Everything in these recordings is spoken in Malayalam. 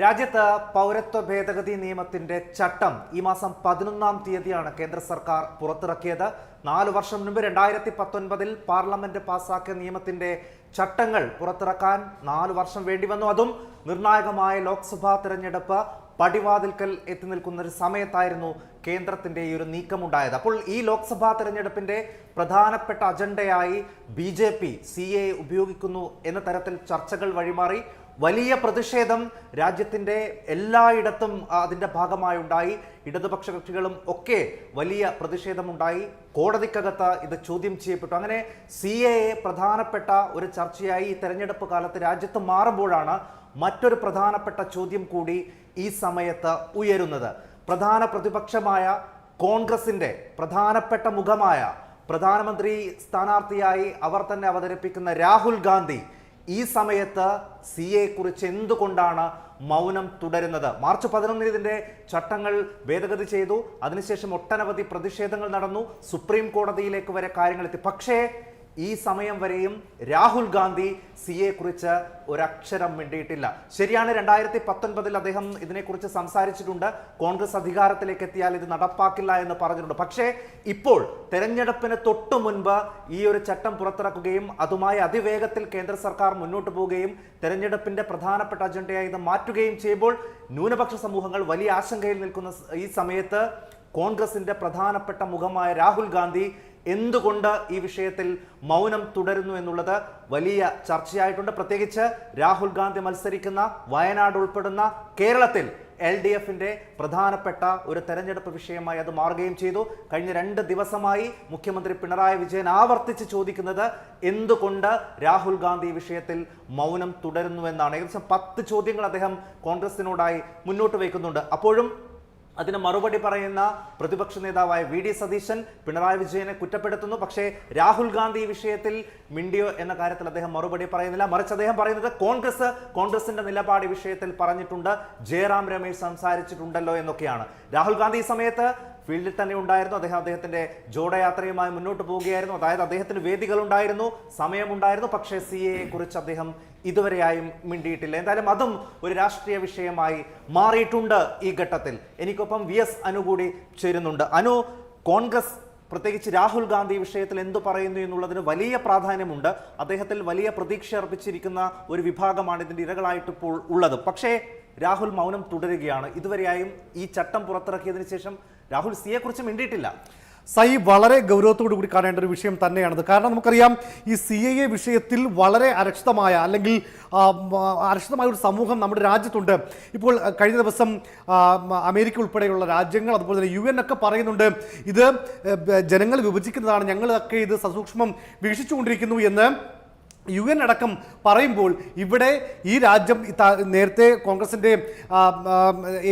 രാജ്യത്ത് പൗരത്വ ഭേദഗതി നിയമത്തിന്റെ ചട്ടം ഈ മാസം പതിനൊന്നാം തീയതിയാണ് കേന്ദ്ര സർക്കാർ പുറത്തിറക്കിയത്. നാല് വർഷം മുൻപ് രണ്ടായിരത്തി പത്തൊൻപതിൽ പാർലമെന്റ് പാസാക്കിയ നിയമത്തിന്റെ ചട്ടങ്ങൾ പുറത്തിറക്കാൻ നാല് വർഷം വേണ്ടി വന്നു. അതും നിർണായകമായ ലോക്സഭാ തെരഞ്ഞെടുപ്പ് പടിവാതിൽക്കൽ എത്തി നിൽക്കുന്ന ഒരു സമയത്തായിരുന്നു കേന്ദ്രത്തിന്റെ ഈ ഒരു നീക്കമുണ്ടായത്. അപ്പോൾ ഈ ലോക്സഭാ തെരഞ്ഞെടുപ്പിന്റെ പ്രധാനപ്പെട്ട അജണ്ടയായി B J P C A ഉപയോഗിക്കുന്നു എന്ന തരത്തിൽ ചർച്ചകൾ വഴിമാറി. വലിയ പ്രതിഷേധം രാജ്യത്തിന്റെ എല്ലായിടത്തും അതിന്റെ അതിന്റെ ഭാഗമായി ഉണ്ടായി. ഇടതുപക്ഷ കക്ഷികളും ഒക്കെ വലിയ പ്രതിഷേധമുണ്ടായി. കോടതിക്കകത്ത് ഇത് ചോദ്യം ചെയ്യപ്പെട്ടു. അങ്ങനെ സി എ പ്രധാനപ്പെട്ട ഒരു ചർച്ചയായി ഈ തെരഞ്ഞെടുപ്പ് കാലത്ത് രാജ്യത്ത് മാറുമ്പോഴാണ് മറ്റൊരു പ്രധാനപ്പെട്ട ചോദ്യം കൂടി ഈ സമയത്ത് ഉയരുന്നത്. പ്രധാന പ്രതിപക്ഷമായ കോൺഗ്രസിന്റെ പ്രധാനപ്പെട്ട മുഖമായ പ്രധാനമന്ത്രി സ്ഥാനാർത്ഥിയായി അവർ തന്നെ അവതരിപ്പിക്കുന്ന രാഹുൽ ഗാന്ധി ഈ സമയത്ത് സി എ കുറിച്ച് എന്തുകൊണ്ടാണ് മൗനം തുടരുന്നത്? മാർച്ച് പതിനൊന്നിന് ഇതിന്റെ ചട്ടങ്ങൾ ഭേദഗതി ചെയ്തു. അതിനുശേഷം ഒട്ടനവധി പ്രതിഷേധങ്ങൾ നടന്നു. സുപ്രീം കോടതിയിലേക്ക് വരെ കാര്യങ്ങളെത്തി പക്ഷേ ഈ സമയം വരെയും രാഹുൽ ഗാന്ധി സി എ കുറിച്ച് ഒരക്ഷരം മിണ്ടിയിട്ടില്ല. ശരിയാണ് രണ്ടായിരത്തി പത്തൊൻപതിൽ അദ്ദേഹം ഇതിനെക്കുറിച്ച് സംസാരിച്ചിട്ടുണ്ട്. കോൺഗ്രസ് അധികാരത്തിലേക്ക് എത്തിയാൽ ഇത് നടപ്പാക്കില്ല എന്ന് പറഞ്ഞിട്ടുണ്ട്. പക്ഷേ ഇപ്പോൾ തെരഞ്ഞെടുപ്പിന് തൊട്ടു മുൻപ് ഈ ഒരു ചട്ടം പുറത്തിറക്കുകയും അതുമായി അതിവേഗത്തിൽ കേന്ദ്ര സർക്കാർ മുന്നോട്ട് പോവുകയും തെരഞ്ഞെടുപ്പിന്റെ പ്രധാനപ്പെട്ട അജണ്ടയായി ഇത് മാറ്റുകയും ചെയ്യുമ്പോൾ ന്യൂനപക്ഷ സമൂഹങ്ങൾ വലിയ ആശങ്കയിൽ നിൽക്കുന്ന ഈ സമയത്ത് കോൺഗ്രസിന്റെ പ്രധാനപ്പെട്ട മുഖമായ രാഹുൽ ഗാന്ധി എന്തുകൊണ്ട് ഈ വിഷയത്തിൽ മൗനം തുടരുന്നു എന്നുള്ളത് വലിയ ചർച്ചയായിട്ടുണ്ട്. പ്രത്യേകിച്ച് രാഹുൽ ഗാന്ധി മത്സരിക്കുന്ന വയനാട് ഉൾപ്പെടുന്ന കേരളത്തിൽ എൽ ഡി എഫിന്റെ പ്രധാനപ്പെട്ട ഒരു തെരഞ്ഞെടുപ്പ് വിഷയമായി അത് മാറുകയും ചെയ്തു. കഴിഞ്ഞ രണ്ട് ദിവസമായി മുഖ്യമന്ത്രി പിണറായി വിജയൻ ആവർത്തിച്ച് ചോദിക്കുന്നത് എന്തുകൊണ്ട് രാഹുൽ ഗാന്ധി വിഷയത്തിൽ മൗനം തുടരുന്നു എന്നാണ്. ഏകദേശം പത്ത് ചോദ്യങ്ങൾ അദ്ദേഹം കോൺഗ്രസിനോടായി മുന്നോട്ട് വയ്ക്കുന്നുണ്ട്. അപ്പോഴും അതിന് മറുപടി പറയുന്ന പ്രതിപക്ഷ നേതാവായ വി ഡി സതീശൻ പിണറായി വിജയനെ കുറ്റപ്പെടുത്തുന്നു. പക്ഷേ രാഹുൽ ഗാന്ധി ഈ വിഷയത്തിൽ മിണ്ടിയോ എന്ന കാര്യത്തിൽ അദ്ദേഹം മറുപടി പറയുന്നില്ല. മറിച്ച് അദ്ദേഹം പറയുന്നത് കോൺഗ്രസ് കോൺഗ്രസിന്റെ നിലപാട് വിഷയത്തിൽ പറഞ്ഞിട്ടുണ്ട്. ജയറാം രമേശ് സംസാരിച്ചിട്ടുണ്ടല്ലോ എന്നൊക്കെയാണ്. രാഹുൽ ഗാന്ധി ഈ സമയത്ത് ഫീൽഡിൽ തന്നെ ഉണ്ടായിരുന്നു. അദ്ദേഹം അദ്ദേഹത്തിന്റെ ജോഡയാത്രയുമായി മുന്നോട്ട് പോവുകയായിരുന്നു. അതായത് അദ്ദേഹത്തിന് വേദികൾ ഉണ്ടായിരുന്നു സമയമുണ്ടായിരുന്നു. പക്ഷേ സി എയെ കുറിച്ച് അദ്ദേഹം ഇതുവരെയായും മിണ്ടിയിട്ടില്ല. എന്തായാലും അതും ഒരു രാഷ്ട്രീയ വിഷയമായി മാറിയിട്ടുണ്ട് ഈ ഘട്ടത്തിൽ. എനിക്കൊപ്പം വി എസ് അനു കൂടി ചേരുന്നുണ്ട്. അനു കോൺഗ്രസ് പ്രത്യേകിച്ച് രാഹുൽ ഗാന്ധി വിഷയത്തിൽ എന്തു പറയുന്നു എന്നുള്ളതിന് വലിയ പ്രാധാന്യമുണ്ട്. അദ്ദേഹത്തിൽ വലിയ പ്രതീക്ഷ അർപ്പിച്ചിരിക്കുന്ന ഒരു വിഭാഗമാണ് ഇതിന്റെ ഇരകളായിട്ട് ഇപ്പോൾ ഉള്ളത്. പക്ഷേ രാഹുൽ മൗനം തുടരുകയാണ്. ഇതുവരെയായും ഈ ചട്ടം പുറത്തിറക്കിയതിന് ശേഷം രാഹുൽ സിയെക്കുറിച്ച് മിണ്ടിയിട്ടില്ല. സൈ വളരെ ഗൗരവത്തോടു കൂടി കാണേണ്ട ഒരു വിഷയം തന്നെയാണത്. കാരണം നമുക്കറിയാം ഈ സി എ വിഷയത്തിൽ വളരെ അരക്ഷിതമായ അല്ലെങ്കിൽ അരക്ഷിതമായ ഒരു സമൂഹം നമ്മുടെ രാജ്യത്തുണ്ട്. ഇപ്പോൾ കഴിഞ്ഞ ദിവസം അമേരിക്ക ഉൾപ്പെടെയുള്ള രാജ്യങ്ങൾ അതുപോലെ തന്നെ യു എൻ ഒക്കെ പറയുന്നുണ്ട് ഇത് ജനങ്ങൾ വിഭജിക്കുന്നതാണ് ഞങ്ങളൊക്കെ ഇത് സസൂക്ഷ്മം വീക്ഷിച്ചുകൊണ്ടിരിക്കുന്നു എന്ന് യു എൻ അടക്കം പറയുമ്പോൾ ഇവിടെ ഈ രാജ്യം നേരത്തെ കോൺഗ്രസിന്റെ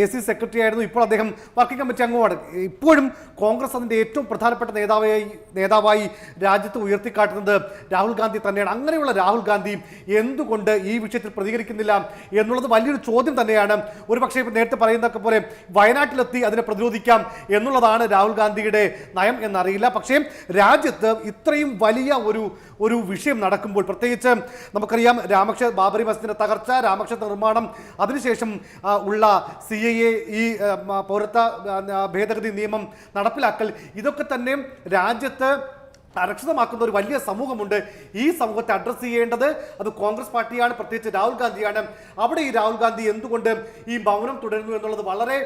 എ സി സെക്രട്ടറി ആയിരുന്നു. ഇപ്പോൾ അദ്ദേഹം വർക്കിംഗ് കമ്മിറ്റി അംഗമാണ് ഇപ്പോഴും കോൺഗ്രസ് അതിന്റെ ഏറ്റവും പ്രധാനപ്പെട്ട നേതാവായി നേതാവായി രാജ്യത്ത് ഉയർത്തിക്കാട്ടുന്നത് രാഹുൽ ഗാന്ധി തന്നെയാണ്. അങ്ങനെയുള്ള രാഹുൽ ഗാന്ധി എന്തുകൊണ്ട് ഈ വിഷയത്തിൽ പ്രതികരിക്കുന്നില്ല എന്നുള്ളത് വലിയൊരു ചോദ്യം തന്നെയാണ്. ഒരു പക്ഷേ നേരത്തെ പറയുന്നതൊക്കെ പോലെ വയനാട്ടിലെത്തി അതിനെ പ്രതിരോധിക്കാം എന്നുള്ളതാണ് രാഹുൽ ഗാന്ധിയുടെ നയം എന്നറിയില്ല. പക്ഷേ രാജ്യത്ത് ഇത്രയും വലിയ ഒരു ഒരു വിഷയം നടക്കുമ്പോൾ പ്രത്യേകിച്ച് നമുക്കറിയാം രാമക്ഷ ബാബറി മസ്ജിദിന്റെ തകർച്ച രാമക്ഷേത്ര നിർമ്മാണം അതിനുശേഷം ഉള്ള സി ഐ എ ഈ പൗരത്വ ഭേദഗതി നിയമം നടപ്പിലാക്കൽ ഇതൊക്കെ തന്നെ രാജ്യത്ത് അരക്ഷിതമാക്കുന്ന ഒരു വലിയ സമൂഹമുണ്ട്. ഈ സമൂഹത്തെ അഡ്രസ്സ് ചെയ്യേണ്ടത് അത് കോൺഗ്രസ് പാർട്ടിയാണ് പ്രത്യേകിച്ച് രാഹുൽ ഗാന്ധിയാണ്. അവിടെ ഈ രാഹുൽ ഗാന്ധി എന്തുകൊണ്ട് ഈ മൗനം തുടരുന്നു എന്നുള്ളത് വളരെ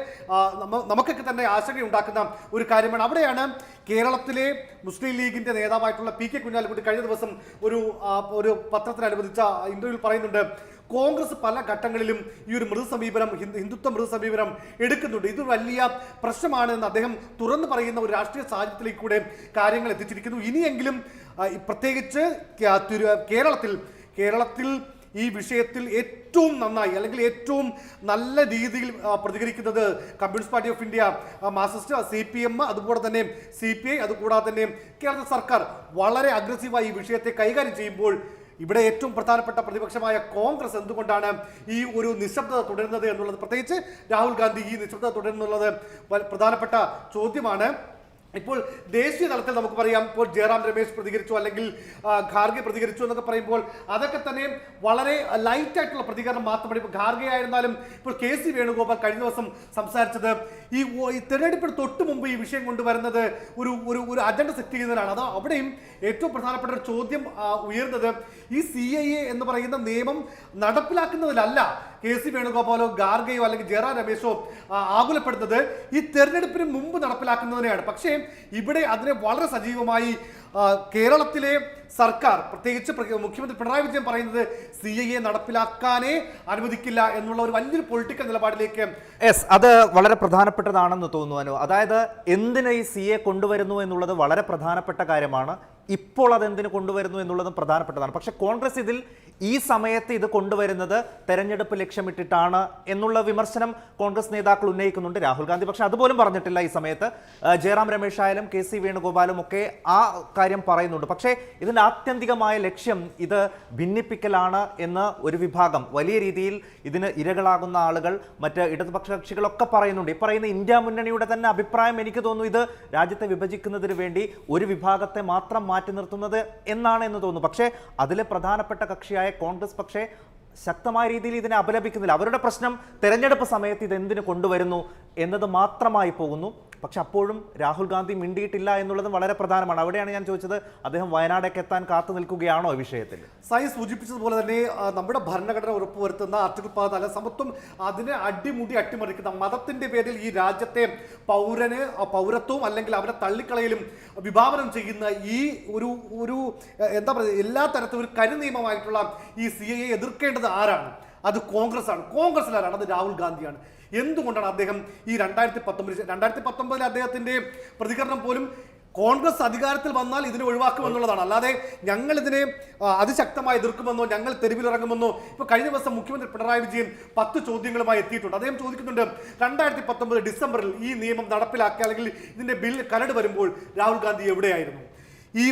നമുക്കൊക്കെ തന്നെ ആശങ്കയുണ്ടാക്കുന്ന ഒരു കാര്യമാണ്. അവിടെയാണ് കേരളത്തിലെ മുസ്ലിം ലീഗിന്റെ നേതാവായിട്ടുള്ള പി കെ കുഞ്ഞാലിക്കുട്ടി കഴിഞ്ഞ ദിവസം ഒരു ഒരു പത്രത്തിന് അനുവദിച്ച പറയുന്നുണ്ട് കോൺഗ്രസ് പല ഘട്ടങ്ങളിലും ഈ ഒരു മൃതസമീപനം ഹിന്ദു- ഹിന്ദുത്വ മൃതസമീപനം എടുക്കുന്നുണ്ട്. ഇത് വലിയ പ്രശ്നമാണ് എന്ന് അദ്ദേഹം തുറന്നു പറയുന്ന ഒരു രാഷ്ട്രീയ സാഹചര്യത്തിലേക്ക് കൂടെ കാര്യങ്ങൾ എത്തിച്ചിരിക്കുന്നു. ഇനിയെങ്കിലും പ്രത്യേകിച്ച് കേരളത്തിൽ കേരളത്തിൽ ഈ വിഷയത്തിൽ ഏറ്റവും നന്നായി അല്ലെങ്കിൽ ഏറ്റവും നല്ല രീതിയിൽ പ്രതികരിക്കുന്നത് communist party of India Marxist C P M അതുപോലെ തന്നെ സി പി ഐ അതുകൂടാതെ തന്നെ കേരള സർക്കാർ വളരെ അഗ്രസീവായി ഈ വിഷയത്തെ കൈകാര്യം ചെയ്യുമ്പോൾ ഇവിടെ ഏറ്റവും പ്രധാനപ്പെട്ട പ്രതിപക്ഷമായ കോൺഗ്രസ് എന്തുകൊണ്ടാണ് ഈ ഒരു നിശബ്ദത തുടരുന്നത് എന്നുള്ളത് പ്രത്യേകിച്ച് രാഹുൽ ഗാന്ധി ഈ നിശബ്ദത തുടരുന്നുള്ളത് പ്രധാനപ്പെട്ട ചോദ്യമാണ്. ഇപ്പോൾ ദേശീയ തലത്തിൽ നമുക്ക് പറയാം ഇപ്പോൾ ജയറാം രമേശ് പ്രതികരിച്ചു അല്ലെങ്കിൽ ഖാർഗെ പ്രതികരിച്ചു എന്നൊക്കെ പറയുമ്പോൾ അതൊക്കെ തന്നെ വളരെ ലൈറ്റ് ആയിട്ടുള്ള പ്രതികരണം മാത്രമാണ്. ഇപ്പോൾ ഖാർഗെ ആയിരുന്നാലും ഇപ്പോൾ കെ സി വേണുഗോപാൽ കഴിഞ്ഞ ദിവസം സംസാരിച്ചത് ഈ തെരഞ്ഞെടുപ്പിന് തൊട്ട് മുമ്പ് ഈ വിഷയം കൊണ്ടുവരുന്നത് ഒരു ഒരു ഒരു അജണ്ട സെറ്റ് ചെയ്യുന്നതിനാണ്. അത് അവിടെയും ഏറ്റവും പ്രധാനപ്പെട്ട ഒരു ചോദ്യം ഉയർന്നത്. ഈ സി ഐ എ എന്ന് പറയുന്ന നിയമം നടപ്പിലാക്കുന്നതിലല്ല കെ സി വേണുഗോപാലോ ഗാർഗയോ അല്ലെങ്കിൽ ജയറാം രമേശോ ആകുലപ്പെടുന്നത്. ഈ തെരഞ്ഞെടുപ്പിന് മുമ്പ് നടപ്പിലാക്കുന്നതിനെയാണ്. പക്ഷേ ഇവിടെ അതിനെ വളരെ സജീവമായി കേരളത്തിലെ സർക്കാർ പ്രത്യേകിച്ച് പ്ര- മുഖ്യമന്ത്രി പിണറായി വിജയൻ പറയുന്നത് സി ഐ എ നടപ്പിലാക്കാനേ അനുവദിക്കില്ല എന്നുള്ള ഒരു വലിയൊരു പൊളിറ്റിക്കൽ നിലപാടിലേക്ക് എസ് അത് വളരെ പ്രധാനപ്പെട്ടതാണെന്ന് തോന്നുവാനോ അതായത് എന്തിന് ഈ സി എ കൊണ്ടുവരുന്നു എന്നുള്ളത് വളരെ പ്രധാനപ്പെട്ട കാര്യമാണ്. ഇപ്പോൾ അതെന്തിനു കൊണ്ടുവരുന്നു എന്നുള്ളത് പ്രധാനപ്പെട്ടതാണ്. പക്ഷെ കോൺഗ്രസ് ഇതിൽ ഈ സമയത്ത് ഇത് കൊണ്ടുവരുന്നത് തെരഞ്ഞെടുപ്പ് ലക്ഷ്യമിട്ടിട്ടാണ് എന്നുള്ള വിമർശനം കോൺഗ്രസ് നേതാക്കൾ ഉന്നയിക്കുന്നുണ്ട് രാഹുൽ ഗാന്ധി. പക്ഷെ അതുപോലും പറഞ്ഞിട്ടില്ല ഈ സമയത്ത്. ജയറാം രമേശ് ആയാലും കെ സി വേണുഗോപാലും ഒക്കെ ആ കാര്യം പറയുന്നുണ്ട്. പക്ഷേ ഇതിന്റെ ആത്യന്തികമായ ലക്ഷ്യം ഇത് ഭിന്നിപ്പിക്കലാണ് എന്ന് ഒരു വിഭാഗം വലിയ രീതിയിൽ ഇതിന് ഇരകളാകുന്ന ആളുകൾ മറ്റ് ഇടതുപക്ഷ കക്ഷികളൊക്കെ പറയുന്നുണ്ട്. ഈ പറയുന്ന ഇന്ത്യ മുന്നണിയുടെ തന്നെ അഭിപ്രായം എനിക്ക് തോന്നുന്നു ഇത് രാജ്യത്തെ വിഭജിക്കുന്നതിന് വേണ്ടി ഒരു വിഭാഗത്തെ മാത്രം മാറ്റി നിർത്തുന്നത് എന്നാണ് എന്ന് തോന്നുന്നു. പക്ഷേ അതിലെ പ്രധാനപ്പെട്ട കക്ഷിയായ കോൺഗ്രസ് പക്ഷേ ശക്തമായ രീതിയിൽ ഇതിനെ അപലപിക്കുന്നില്ല. അവരുടെ പ്രശ്നം തെരഞ്ഞെടുപ്പ് സമയത്ത് ഇത് എന്തിനു കൊണ്ടുവരുന്നു എന്നത് മാത്രമായി പോകുന്നു. പക്ഷെ അപ്പോഴും രാഹുൽ ഗാന്ധി മിണ്ടിയിട്ടില്ല എന്നുള്ളതും വളരെ പ്രധാനമാണ്. അവിടെയാണ് ഞാൻ ചോദിച്ചത് അദ്ദേഹം വയനാടേക്ക് എത്താൻ കാത്തു നിൽക്കുകയാണോ ഈ വിഷയത്തിൽ? സായി സൂചിപ്പിച്ചതുപോലെ തന്നെ നമ്മുടെ ഭരണഘടന ഉറപ്പുവരുത്തുന്ന ആർട്ടിക്കിൾ പതിനാല് സമത്വം അതിനെ അടിമുടി അട്ടിമറിക്കുന്ന മതത്തിന്റെ പേരിൽ ഈ രാജ്യത്തെ പൗരന് പൗരത്വവും അല്ലെങ്കിൽ അവരെ തള്ളിക്കളയിലും വിഭാവനം ചെയ്യുന്ന ഈ ഒരു ഒരു എന്താ പറയുക എല്ലാ തരത്തിലും ഒരു കരുനിയമമായിട്ടുള്ള ഈ സി എ എതിർക്കേണ്ടത് ആരാണ്? അത് കോൺഗ്രസ് ആണ് കോൺഗ്രസിലാരാണ് അത് രാഹുൽ ഗാന്ധിയാണ്. എന്തുകൊണ്ടാണ് അദ്ദേഹം ഈ രണ്ടായിരത്തി പത്തൊമ്പതിൽ രണ്ടായിരത്തി പത്തൊമ്പതിൽ അദ്ദേഹത്തിന്റെ പ്രതികരണം പോലും കോൺഗ്രസ് അധികാരത്തിൽ വന്നാൽ ഇതിനെ ഒഴിവാക്കുമെന്നുള്ളതാണ് അല്ലാതെ ഞങ്ങൾ ഇതിനെ അതിശക്തമായി എതിർക്കുമെന്നോ ഞങ്ങൾ തെരുവിലിറങ്ങുമെന്നോ ഇപ്പൊ കഴിഞ്ഞ ദിവസം മുഖ്യമന്ത്രി പിണറായി വിജയൻ പത്ത് ചോദ്യങ്ങളുമായി എത്തിയിട്ടുണ്ട്. അദ്ദേഹം ചോദിക്കുന്നുണ്ട് രണ്ടായിരത്തി പത്തൊമ്പത് ഡിസംബറിൽ ഈ നിയമം നടപ്പിലാക്കി അല്ലെങ്കിൽ ഇതിന്റെ ബിൽ കരട് വരുമ്പോൾ രാഹുൽ ഗാന്ധി എവിടെയായിരുന്നു? ഈ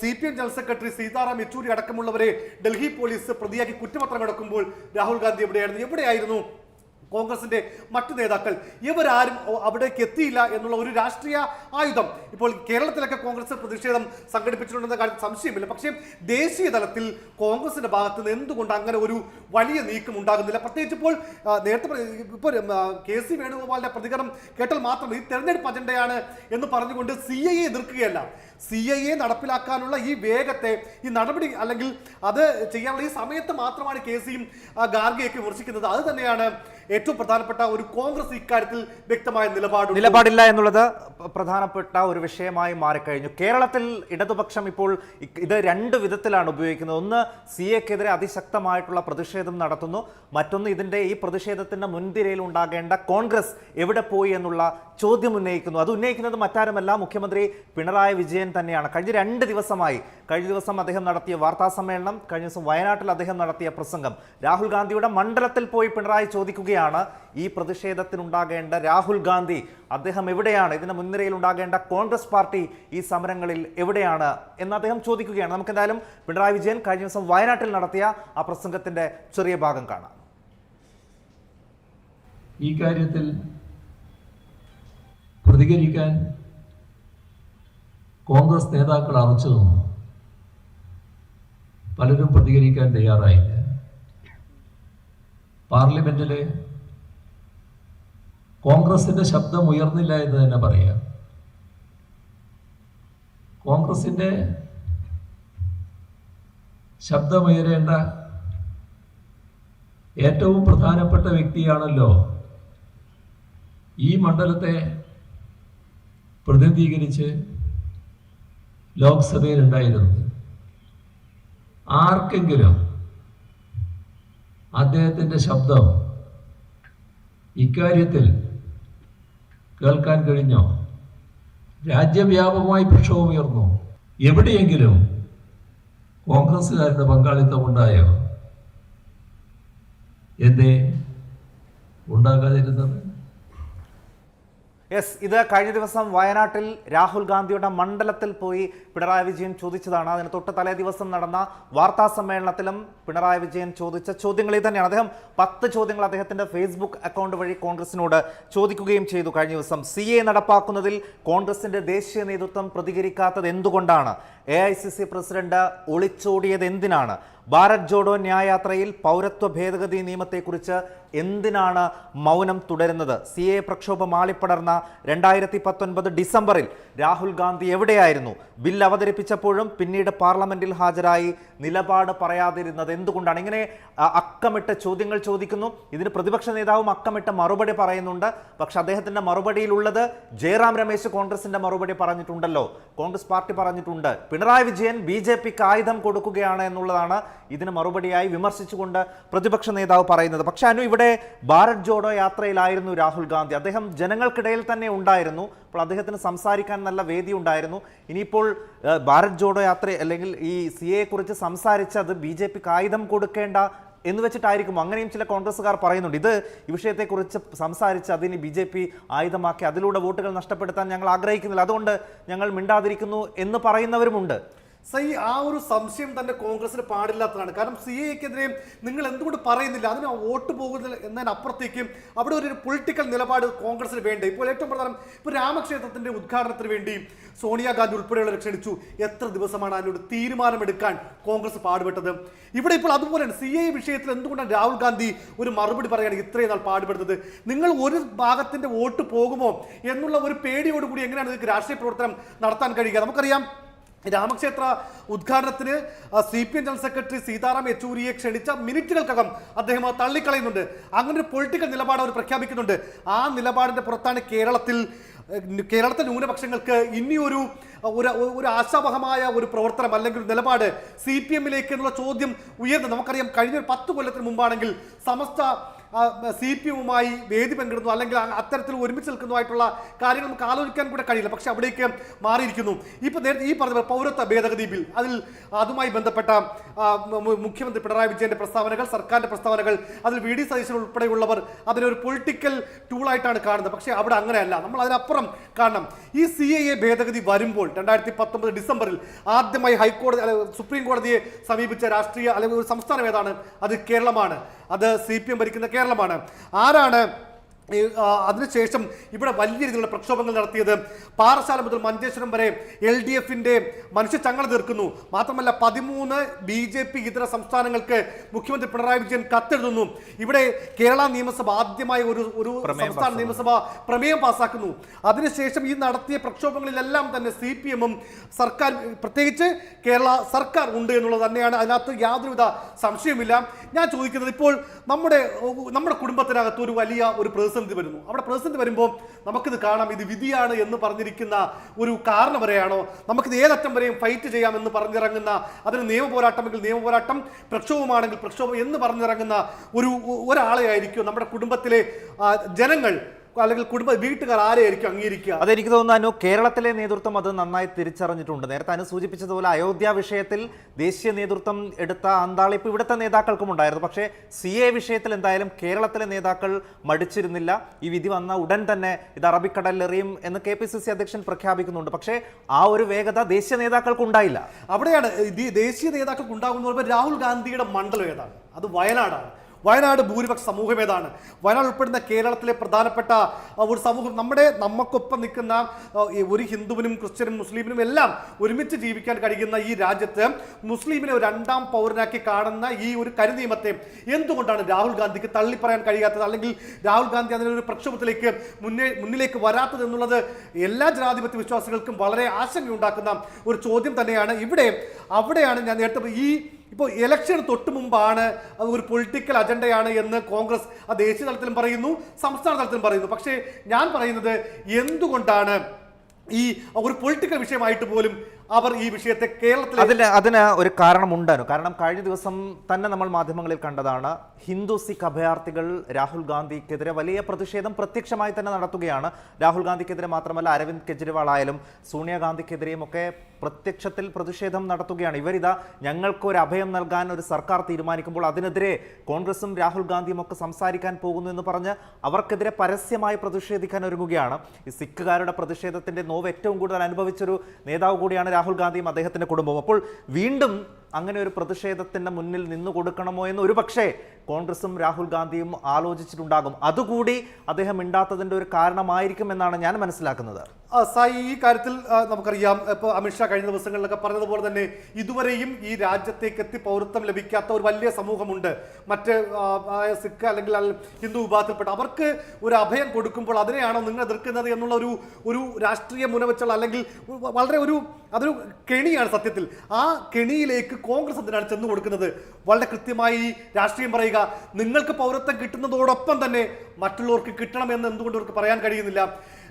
C P M general secretary Sitaram Yechury അടക്കമുള്ളവരെ Delhi police പ്രതിയാക്കി കുറ്റപത്രം എടുക്കുമ്പോൾ രാഹുൽ ഗാന്ധി എവിടെയായിരുന്നു? എവിടെയായിരുന്നു? കോൺഗ്രസിന്റെ മറ്റു നേതാക്കൾ ഇവരാരും അവിടേക്ക് എത്തിയില്ല എന്നുള്ള ഒരു രാഷ്ട്രീയ ആയുധം. ഇപ്പോൾ കേരളത്തിലൊക്കെ കോൺഗ്രസ് പ്രതിഷേധം സംഘടിപ്പിച്ചിട്ടുണ്ടെന്ന കാര്യം സംശയമില്ല. പക്ഷേ ദേശീയ തലത്തിൽ കോൺഗ്രസിന്റെ ഭാഗത്ത് നിന്ന് എന്തുകൊണ്ട് അങ്ങനെ ഒരു വലിയ നീക്കം ഉണ്ടാകുന്നില്ല? പ്രത്യേകിച്ച് ഇപ്പോൾ നേരത്തെ ഇപ്പോൾ കെ സി വേണുഗോപാലിന്റെ പ്രതികരണം കേട്ടാൽ മാത്രം ഈ തെരഞ്ഞെടുപ്പ് അജണ്ടയാണ് എന്ന് പറഞ്ഞുകൊണ്ട് സി എ എതിർക്കുകയല്ല. സി ഐ എ നടപ്പിലാക്കാനുള്ള ഈ വേഗത്തെ ഈ നടപടി അല്ലെങ്കിൽ അത് ചെയ്യാനുള്ള ഈ സമയത്ത് മാത്രമാണ് കെ സിയും ഗാർഗയൊക്കെ വിമർശിക്കുന്നത്. അത് തന്നെയാണ് ഏറ്റവും പ്രധാനപ്പെട്ട ഒരു കോൺഗ്രസ് ഇക്കാര്യത്തിൽ വ്യക്തമായ നിലപാട്. നിലപാടില്ല എന്നുള്ളത് പ്രധാനപ്പെട്ട ഒരു വിഷയമായി മാറിക്കഴിഞ്ഞു. കേരളത്തിൽ ഇടതുപക്ഷം ഇപ്പോൾ ഇത് രണ്ട് വിധത്തിലാണ് ഉപയോഗിക്കുന്നത്. ഒന്ന് സി എക്കെതിരെ അതിശക്തമായിട്ടുള്ള പ്രതിഷേധം നടത്തുന്നു. മറ്റൊന്ന് ഇതിന്റെ ഈ പ്രതിഷേധത്തിന്റെ മുൻതിരയിൽ ഉണ്ടാകേണ്ട കോൺഗ്രസ് എവിടെ പോയി എന്നുള്ള ചോദ്യം ഉന്നയിക്കുന്നു. അത് ഉന്നയിക്കുന്നത് മറ്റാരുമല്ല മുഖ്യമന്ത്രി പിണറായി വിജയൻ തന്നെയാണ്. കഴിഞ്ഞ രണ്ട് ദിവസമായി കഴിഞ്ഞ ദിവസം അദ്ദേഹം നടത്തിയ വാർത്താ സമ്മേളനം കഴിഞ്ഞ ദിവസം വയനാട്ടിൽ അദ്ദേഹം നടത്തിയ പ്രസംഗം. രാഹുൽ ഗാന്ധിയുടെ മണ്ഡലത്തിൽ പോയി പിണറായി ചോദിക്കുകയാണ് ഈ പ്രതിഷേധത്തിനുണ്ടാകേണ്ട രാഹുൽ ഗാന്ധി അദ്ദേഹം എവിടെയാണ്? ഇതിന് മുൻനിരയിൽ ഉണ്ടാകേണ്ട കോൺഗ്രസ് പാർട്ടി ഈ സമരങ്ങളിൽ എവിടെയാണ് എന്ന് അദ്ദേഹം ചോദിക്കുകയാണ്. നമുക്ക് എന്തായാലും പിണറായി വിജയൻ കഴിഞ്ഞ ദിവസം വയനാട്ടിൽ നടത്തിയ ആ പ്രസംഗത്തിന്റെ ചെറിയ ഭാഗം കാണാം. ഈ കാര്യത്തിൽ പ്രതികരിക്കാൻ കോൺഗ്രസ് നേതാക്കൾ അറച്ചു പലരും പ്രതികരിക്കാൻ തയ്യാറായില്ല. പാർലമെന്റിൽ കോൺഗ്രസിന്റെ ശബ്ദം ഉയർന്നില്ല എന്ന് തന്നെ പറയാം. കോൺഗ്രസിന്റെ ശബ്ദമുയരേണ്ട ഏറ്റവും പ്രധാനപ്പെട്ട വ്യക്തിയാണല്ലോ ഈ മണ്ഡലത്തെ പ്രതിനിധീകരിച്ച് ലോക്സഭയിൽ ഉണ്ടായിരുന്നത് ആർക്കെങ്കിലും അദ്ദേഹത്തിന്റെ ശബ്ദം ഇക്കാര്യത്തിൽ കേൾക്കാൻ കഴിഞ്ഞോ? രാജ്യവ്യാപകമായി പ്രക്ഷോഭമുയർന്നു എവിടെയെങ്കിലും കോൺഗ്രസ്സുകാരുടെ പങ്കാളിത്തം ഉണ്ടായോ? എന്തേ? ഉണ്ടാകാതിരുന്നത്? യെസ് ഇത് കഴിഞ്ഞ ദിവസം വയനാട്ടിൽ രാഹുൽ ഗാന്ധിയുടെ മണ്ഡലത്തിൽ പോയി പിണറായി വിജയൻ ചോദിച്ചതാണ്. അതിന് തൊട്ട് തലേ ദിവസം നടന്ന വാർത്താ സമ്മേളനത്തിലും പിണറായി വിജയൻ ചോദിച്ച ചോദ്യങ്ങൾ തന്നെയാണ്. അദ്ദേഹം പത്ത് ചോദ്യങ്ങൾ അദ്ദേഹത്തിന്റെ ഫേസ്ബുക്ക് അക്കൗണ്ട് വഴി കോൺഗ്രസിനോട് ചോദിക്കുകയും ചെയ്തു കഴിഞ്ഞ ദിവസം. സി എ നടപ്പാക്കുന്നതിൽ കോൺഗ്രസിന്റെ ദേശീയ നേതൃത്വം പ്രതികരിക്കാത്തത് എന്തുകൊണ്ടാണ്? A I C C president ഒളിച്ചോടിയത് എന്തിനാണ്? ഭാരത് ജോഡോ ന്യായാത്രയിൽ പൗരത്വ ഭേദഗതി നിയമത്തെക്കുറിച്ച് എന്തിനാണ് മൗനം തുടരുന്നത്? സി എ പ്രക്ഷോഭം ആളിപ്പടർന്ന രണ്ടായിരത്തി പത്തൊൻപത് ഡിസംബറിൽ രാഹുൽ ഗാന്ധി എവിടെയായിരുന്നു? ബിൽ അവതരിപ്പിച്ചപ്പോഴും പിന്നീട് പാർലമെന്റിൽ ഹാജരായി നിലപാട് പറയാതിരുന്നത് എന്തുകൊണ്ടാണ്? ഇങ്ങനെ അക്കമിട്ട ചോദ്യങ്ങൾ ചോദിക്കുന്നു. ഇതിന് പ്രതിപക്ഷ നേതാവും അക്കമിട്ട മറുപടി പറയുന്നുണ്ട്. പക്ഷെ അദ്ദേഹത്തിന്റെ മറുപടിയിലുള്ളത് ജയറാം രമേശ് കോൺഗ്രസിന്റെ മറുപടി പറഞ്ഞിട്ടുണ്ടല്ലോ. കോൺഗ്രസ് പാർട്ടി പറഞ്ഞിട്ടുണ്ട് പിണറായി വിജയൻ ബി ജെ പിക്ക് ആയുധം കൊടുക്കുകയാണ് എന്നുള്ളതാണ് ഇതിന് മറുപടിയായി വിമർശിച്ചുകൊണ്ട് പ്രതിപക്ഷ നേതാവ് പറയുന്നത്. പക്ഷെ അനു ഇവിടെ ഭാരത് ജോഡോ യാത്രയിലായിരുന്നു രാഹുൽ ഗാന്ധി. അദ്ദേഹം ജനങ്ങൾക്കിടയിൽ തന്നെ ഉണ്ടായിരുന്നു. അപ്പോൾ അദ്ദേഹത്തിന് സംസാരിക്കാൻ നല്ല വേദി ഉണ്ടായിരുന്നു. ഇനിയിപ്പോൾ ഭാരത് ജോഡോ യാത്ര അല്ലെങ്കിൽ ഈ സി എയെ കുറിച്ച് സംസാരിച്ചത് ബി ജെ പിക്ക് ആയുധം കൊടുക്കേണ്ട എന്ന് വെച്ചിട്ടായിരിക്കും. അങ്ങനെയും ചില കോൺഗ്രസ്സുകാർ പറയുന്നുണ്ട്. ഇത് ഈ വിഷയത്തെക്കുറിച്ച് സംസാരിച്ച് അതിന് ബി ജെ പി ആയുധമാക്കി അതിലൂടെ വോട്ടുകൾ നഷ്ടപ്പെടുത്താൻ ഞങ്ങൾ ആഗ്രഹിക്കുന്നില്ല. അതുകൊണ്ട് ഞങ്ങൾ മിണ്ടാതിരിക്കുന്നു എന്ന് പറയുന്നവരുമുണ്ട്. സൈ ആ ഒരു സംശയം തന്നെ കോൺഗ്രസിന് പാടില്ലാത്തതാണ്. കാരണം സി എക്കെതിരെ നിങ്ങൾ എന്തുകൊണ്ട് പറയുന്നില്ല? അതിന് വോട്ട് പോകുന്നില്ല എന്നതിനപ്പുറത്തേക്കും അവിടെ ഒരു പൊളിറ്റിക്കൽ നിലപാട് കോൺഗ്രസിന് വേണ്ട? ഇപ്പോൾ ഏറ്റവും പ്രധാനം ഇപ്പോൾ രാമക്ഷേത്രത്തിന്റെ ഉദ്ഘാടനത്തിന് വേണ്ടി സോണിയാഗാന്ധി ഉൾപ്പെടെയുള്ള ക്ഷണിച്ചു. എത്ര ദിവസമാണ് അതിനൊരു തീരുമാനമെടുക്കാൻ കോൺഗ്രസ് പാടുപെട്ടത്? ഇവിടെ ഇപ്പോൾ അതുപോലെയാണ് സി എ വിഷയത്തിൽ എന്തുകൊണ്ടാണ് രാഹുൽ ഗാന്ധി ഒരു മറുപടി പറയുകയാണ് ഇത്രയും നാൾ പാടുപെടുന്നത്? നിങ്ങൾ ഒരു ഭാഗത്തിന്റെ വോട്ട് പോകുമോ എന്നുള്ള ഒരു പേടിയോടുകൂടി എങ്ങനെയാണ് നിങ്ങൾക്ക് രാഷ്ട്രീയ പ്രവർത്തനം നടത്താൻ കഴിയുക? നമുക്കറിയാം രാമക്ഷേത്ര ഉദ്ഘാടനത്തിന് C P M general secretary Sitaram യെച്ചൂരിയെ ക്ഷണിച്ച മിനിറ്റുകൾക്കകം അദ്ദേഹം തള്ളിക്കളയുന്നുണ്ട്. അങ്ങനെ ഒരു പൊളിറ്റിക്കൽ നിലപാട് അവർ പ്രഖ്യാപിക്കുന്നുണ്ട്. ആ നിലപാടിന്റെ പുറത്താണ് കേരളത്തിൽ കേരളത്തെ ന്യൂനപക്ഷങ്ങൾക്ക് ഇനിയൊരു ഒരു ആശാവഹമായ ഒരു പ്രവർത്തനം അല്ലെങ്കിൽ ഒരു നിലപാട് സി പി എമ്മിലേക്ക് എന്നുള്ള ചോദ്യം ഉയർന്നത് നമുക്കറിയാം. കഴിഞ്ഞ ഒരു പത്ത് കൊല്ലത്തിന് മുമ്പാണെങ്കിൽ സമസ്ത സി പി എമ്മുമായി വേദി പങ്കിടുന്നു അല്ലെങ്കിൽ അത്തരത്തിൽ ഒരുമിച്ച് നിൽക്കുന്നതായിട്ടുള്ള കാര്യങ്ങൾ നമുക്ക് ആലോചിക്കാൻ കൂടെ കഴിയില്ല. പക്ഷെ അവിടേക്ക് മാറിയിരിക്കുന്നു. ഇപ്പൊ നേരത്തെ ഈ പറഞ്ഞ പൗരത്വ ഭേദഗതി ബിൽ അതിൽ അതുമായി ബന്ധപ്പെട്ട മുഖ്യമന്ത്രി പിണറായി വിജയന്റെ പ്രസ്താവനകൾ സർക്കാരിന്റെ പ്രസ്താവനകൾ അതിൽ വി ഡി സതീശൻ ഉൾപ്പെടെയുള്ളവർ അതിനെ ഒരു പൊളിറ്റിക്കൽ ടൂളായിട്ടാണ് കാണുന്നത്. പക്ഷേ അവിടെ അങ്ങനെയല്ല. നമ്മൾ അതിനപ്പുറം കാണണം. ഈ സി എ എ ഭേദഗതി വരുമ്പോൾ രണ്ടായിരത്തി പത്തൊമ്പത് ഡിസംബറിൽ ആദ്യമായി ഹൈക്കോടതി സുപ്രീം കോടതിയെ സമീപിച്ച രാഷ്ട്രീയ അല്ലെങ്കിൽ ഒരു സംസ്ഥാനം ഏതാണ്? അത് കേരളമാണ്. അത് സി പി എം ഭരിക്കുന്ന കേരളമാണ്. ആരാണ് അതിനുശേഷം ഇവിടെ വലിയ രീതിയിലുള്ള പ്രക്ഷോഭങ്ങൾ നടത്തിയത് പാറശാല മുതൽ മഞ്ചേശ്വരം വരെ എൽ ഡി എഫിന്റെ മനുഷ്യ ചങ്ങല തീർക്കുന്നു. മാത്രമല്ല പതിമൂന്ന് ബി ജെ പി ഇതര സംസ്ഥാനങ്ങൾക്ക് മുഖ്യമന്ത്രി പിണറായി വിജയൻ കത്തെഴുതുന്നു. ഇവിടെ കേരള നിയമസഭ ആദ്യമായി ഒരു ഒരു സംസ്ഥാന നിയമസഭ പ്രമേയം പാസാക്കുന്നു. അതിനുശേഷം ഈ നടത്തിയ പ്രക്ഷോഭങ്ങളിലെല്ലാം തന്നെ സി പി എമ്മും സർക്കാർ പ്രത്യേകിച്ച് കേരള സർക്കാർ ഉണ്ട് എന്നുള്ളത് തന്നെയാണ്. അതിനകത്ത് യാതൊരുവിധ സംശയമില്ല ഞാൻ ചോദിക്കുന്നത് ഇപ്പോൾ നമ്മുടെ നമ്മുടെ കുടുംബത്തിനകത്ത് ഒരു വലിയ ഒരു പ്രതിസന്ധി വരുന്നു. അവിടെ പ്രതിസന്ധി വരുമ്പോൾ നമുക്കിത് കാണാം. ഇത് വിധിയാണ് എന്ന് പറഞ്ഞിരിക്കുന്ന ഒരു കാരണം വരെയാണോ? നമുക്കിത് ഏതറ്റം വരെയും ഫൈറ്റ് ചെയ്യാം എന്ന് പറഞ്ഞിറങ്ങുന്ന അതിന് നിയമ പോരാട്ടമെങ്കിൽ നിയമ പോരാട്ടം പ്രക്ഷോഭമാണെങ്കിൽ പ്രക്ഷോഭം എന്ന് പറഞ്ഞിറങ്ങുന്ന ഒരു ഒരാളെ ആയിരിക്കും നമ്മുടെ കുടുംബത്തിലെ ജനങ്ങൾ. അല്ലെങ്കിൽ കുടുംബ വീട്ടുകാർ ആരെയായിരിക്കും അംഗീകരിക്കുക? അതെനിക്ക് തോന്നുന്നു അനു കേരളത്തിലെ നേതൃത്വം അത് നന്നായി തിരിച്ചറിഞ്ഞിട്ടുണ്ട്. നേരത്തെ അനു സൂചിപ്പിച്ചതുപോലെ അയോധ്യ വിഷയത്തിൽ ദേശീയ നേതൃത്വം എടുത്ത അന്താളിപ്പ് ഇവിടുത്തെ നേതാക്കൾക്കും ഉണ്ടായിരുന്നു. പക്ഷേ സി എ വിഷയത്തിൽ എന്തായാലും കേരളത്തിലെ നേതാക്കൾ മടിച്ചിരുന്നില്ല. ഈ വിധി വന്ന ഉടൻ തന്നെ ഇത് അറബിക്കടലിലെറിയും എന്ന് കെ പി സി സി അധ്യക്ഷൻ പ്രഖ്യാപിക്കുന്നുണ്ട്. പക്ഷേ ആ ഒരു വേഗത ദേശീയ നേതാക്കൾക്ക് ഉണ്ടായില്ല. അവിടെയാണ് ദേശീയ നേതാക്കൾക്ക് ഉണ്ടാകുന്ന രാഹുൽ ഗാന്ധിയുടെ മണ്ഡലം ഏതാണ്? അത് വയനാടാണ്. വയനാട് ഭൂരിപക്ഷ സമൂഹം ഏതാണ്? വയനാട് ഉൾപ്പെടുന്ന കേരളത്തിലെ പ്രധാനപ്പെട്ട ഒരു സമൂഹം നമ്മുടെ നമുക്കൊപ്പം നിൽക്കുന്ന ഒരു ഹിന്ദുവിനും ക്രിസ്ത്യനും മുസ്ലിമിനും എല്ലാം ഒരുമിച്ച് ജീവിക്കാൻ കഴിയുന്ന ഈ രാജ്യത്ത് മുസ്ലിമിനെ ഒരു രണ്ടാം പൗരനാക്കി കാണുന്ന ഈ ഒരു കരിനിയമത്തെ എന്തുകൊണ്ടാണ് രാഹുൽ ഗാന്ധിക്ക് തള്ളിപ്പറയാൻ കഴിയാത്തത്? അല്ലെങ്കിൽ രാഹുൽ ഗാന്ധി അതിനൊരു പ്രക്ഷോഭത്തിലേക്ക് മുന്നേ മുന്നിലേക്ക് വരാത്തത് എന്നുള്ളത് എല്ലാ ജനാധിപത്യ വിശ്വാസികൾക്കും വളരെ ആശങ്കയുണ്ടാക്കുന്ന ഒരു ചോദ്യം തന്നെയാണ്. ഇവിടെ അവിടെയാണ് ഞാൻ നേരത്തെ ഈ ഇപ്പോൾ ഇലക്ഷൻ തൊട്ട് മുമ്പാണ് അത് ഒരു പൊളിറ്റിക്കൽ അജണ്ടയാണ് എന്ന് കോൺഗ്രസ് ആ ദേശീയ തലത്തിലും പറയുന്നു സംസ്ഥാന തലത്തിലും പറയുന്നു. പക്ഷേ ഞാൻ പറയുന്നത് എന്തുകൊണ്ടാണ് ഈ ഒരു പൊളിറ്റിക്കൽ വിഷയമായിട്ട് പോലും അവർ ഈ വിഷയത്തെ കേരളത്തിൽ അതിന് അതിന് ഒരു കാരണമുണ്ടായിരുന്നു. കാരണം കഴിഞ്ഞ ദിവസം തന്നെ നമ്മൾ മാധ്യമങ്ങളിൽ കണ്ടതാണ് ഹിന്ദു സിഖ് അഭയാർത്ഥികൾ രാഹുൽ ഗാന്ധിക്കെതിരെ വലിയ പ്രതിഷേധം പ്രത്യക്ഷമായി തന്നെ നടത്തുകയാണ്. രാഹുൽ ഗാന്ധിക്കെതിരെ മാത്രമല്ല അരവിന്ദ് കെജ്രിവാൾ ആയാലും സോണിയാഗാന്ധിക്കെതിരെയും ഒക്കെ പ്രത്യക്ഷത്തിൽ പ്രതിഷേധം നടത്തുകയാണ്. ഇവരിതാ ഞങ്ങൾക്ക് ഒരു അഭയം നൽകാൻ ഒരു സർക്കാർ തീരുമാനിക്കുമ്പോൾ അതിനെതിരെ കോൺഗ്രസും രാഹുൽ ഗാന്ധിയും ഒക്കെ സംസാരിക്കാൻ പോകുന്നു എന്ന് പറഞ്ഞ് അവർക്കെതിരെ പരസ്യമായി പ്രതിഷേധിക്കാൻ ഒരുങ്ങുകയാണ്. ഈ സിഖുകാരുടെ പ്രതിഷേധത്തിന്റെ നോവ് ഏറ്റവും കൂടുതൽ അനുഭവിച്ചൊരു നേതാവ് കൂടിയാണ് രാഹുൽ ഗാന്ധിയും അദ്ദേഹത്തിന്റെ കുടുംബവും. അപ്പോൾ വീണ്ടും അങ്ങനെ ഒരു പ്രതിഷേധത്തിന്റെ മുന്നിൽ നിന്നു കൊടുക്കണമോ എന്ന് ഒരു പക്ഷേ കോൺഗ്രസും രാഹുൽ ഗാന്ധിയും ആലോചിച്ചിട്ടുണ്ടാകും. അതുകൂടി അദ്ദേഹം മിണ്ടാത്തതിന്റെ ഒരു കാരണമായിരിക്കും എന്നാണ് ഞാൻ മനസ്സിലാക്കുന്നത്. സായി ഈ കാര്യത്തിൽ നമുക്കറിയാം. ഇപ്പോൾ അമിത്ഷാ കഴിഞ്ഞ ദിവസങ്ങളിലൊക്കെ പറഞ്ഞതുപോലെ തന്നെ ഇതുവരെയും ഈ രാജ്യത്തേക്ക് എത്തി പൗരത്വം ലഭിക്കാത്ത ഒരു വലിയ സമൂഹമുണ്ട്. മറ്റ് സിഖ് അല്ലെങ്കിൽ ഹിന്ദു വിഭാഗത്തിൽപ്പെട്ട അവർക്ക് ഒരു അഭയം കൊടുക്കുമ്പോൾ അതിനെയാണോ നിങ്ങൾ എതിർക്കുന്നത് എന്നുള്ള ഒരു ഒരു രാഷ്ട്രീയ മുനവച്ചുള്ള അല്ലെങ്കിൽ വളരെ ഒരു അതൊരു കെണിയാണ് സത്യത്തിൽ. ആ കെണിയിലേക്ക് കോൺഗ്രസ് എന്തിനാണ് ചെന്ന് കൊടുക്കുന്നത്? വളരെ കൃത്യമായി രാഷ്ട്രീയം പറയുക. നിങ്ങൾക്ക് പൗരത്വം കിട്ടുന്നതോടൊപ്പം തന്നെ മറ്റുള്ളവർക്ക് കിട്ടണമെന്ന് എന്തുകൊണ്ട് അവർക്ക് പറയാൻ കഴിയുന്നില്ല?